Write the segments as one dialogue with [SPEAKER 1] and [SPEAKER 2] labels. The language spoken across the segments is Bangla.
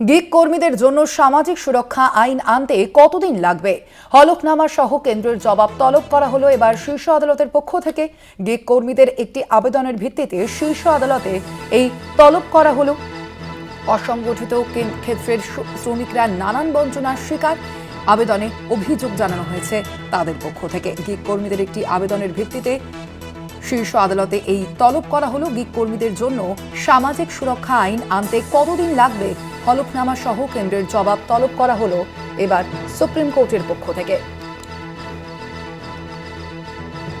[SPEAKER 1] গিগ কর্মীদের জন্য সামাজিক সুরক্ষা আইন আনতে কতদিন লাগবে? হলফনামা সহ কেন্দ্রের জবাব তলব করা হলো এবার শীর্ষ আদালতের পক্ষ থেকে। গিগ কর্মীদের একটি আবেদনের ভিত্তিতে শীর্ষ আদালতে এই তলব করা হলো। অসংগঠিত ক্ষেত্রের শ্রমিকরা নানান বঞ্চনার শিকার। আবেদনে অভিযোগ জানানো হয়েছে তাদের পক্ষ থেকে। গিগ কর্মীদের একটি আবেদনের ভিত্তিতে শীর্ষ আদালতে এই তলব করা হলো। গিগ কর্মীদের জন্য সামাজিক সুরক্ষা আইন আনতে কতদিন লাগবে? হলফনামা সহ কেন্দ্রের জবাব তলব করা হলো এবার সুপ্রিম কোর্টের পক্ষ থেকে।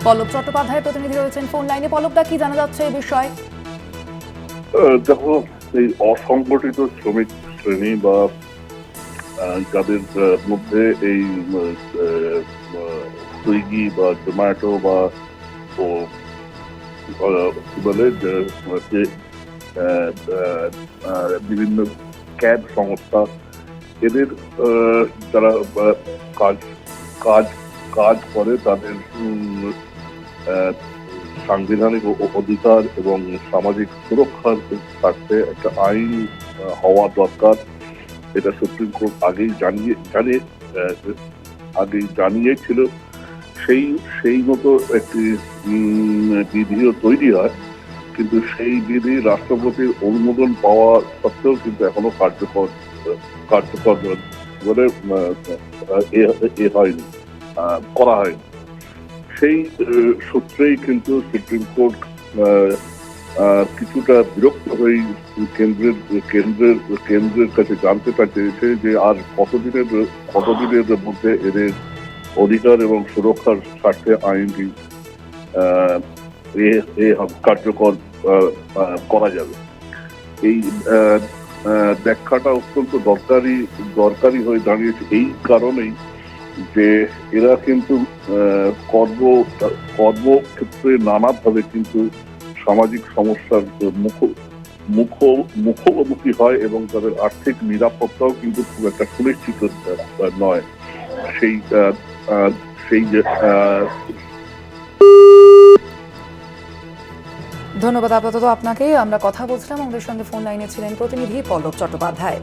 [SPEAKER 1] পল্লব চট্টোপাধ্যায় প্রতিনিধি রয়েছেন ফোন লাইনে। পল্লবদা কি জানা যাচ্ছে এই বিষয়ে?
[SPEAKER 2] দেখো, এই অসংগঠিত শ্রমিক শ্রেণি বা যাদের মধ্যে এই সুইগি বা জোম্যাটো বা কি বলে, যে বিভিন্ন ক্যাব সংস্থা। এদের যারা কাজ কাজ কাজ করে তাদের সাংবিধানিক অধিকার এবং সামাজিক সুরক্ষার স্বার্থে একটা আইন হওয়া দরকার। এটা সুপ্রিম কোর্ট আগেই জানিয়ে জানিয়ে আগেই জানিয়েছিল। সেই সেই মতো একটি বিধিও তৈরি হয়। কিন্তু সেই বিধি রাষ্ট্রপতির অনুমোদন পাওয়া সত্ত্বেও কিন্তু এখনও কার্যকর কার্যকর বলে এ- হয়নি করা হয়নি। সেই সূত্রেই কিন্তু সুপ্রিম কোর্ট কিছুটা বিরক্ত হয়ে কেন্দ্রের কেন্দ্রের কেন্দ্রের কাছে জানতে চেয়েছে যে আর কতদিনের কতদিনের মধ্যে এদের অধিকার এবং সুরক্ষার স্বার্থে আইনটি কার্যকর করা যাবে। এই ব্যাখ্যাটা অত্যন্ত দরকারি দরকারি হয়ে দাঁড়িয়েছে এই কারণেই যে এরা কিন্তু কর্ম, কর্মক্ষেত্রে নানাভাবে কিন্তু সামাজিক সমস্যার মুখ মুখ, মুখোমুখি হয় এবং তাদের আর্থিক নিরাপত্তাও কিন্তু খুব একটা সুনিশ্চিত নয়। সেই সেই যে
[SPEAKER 1] ধন্যবাদ আপাতত আপনাকে। আমরা কথা বলছিলাম আমাদের সঙ্গে ফোন লাইনে ছিলেন প্রতিনিধি পল্লব চট্টোপাধ্যায়।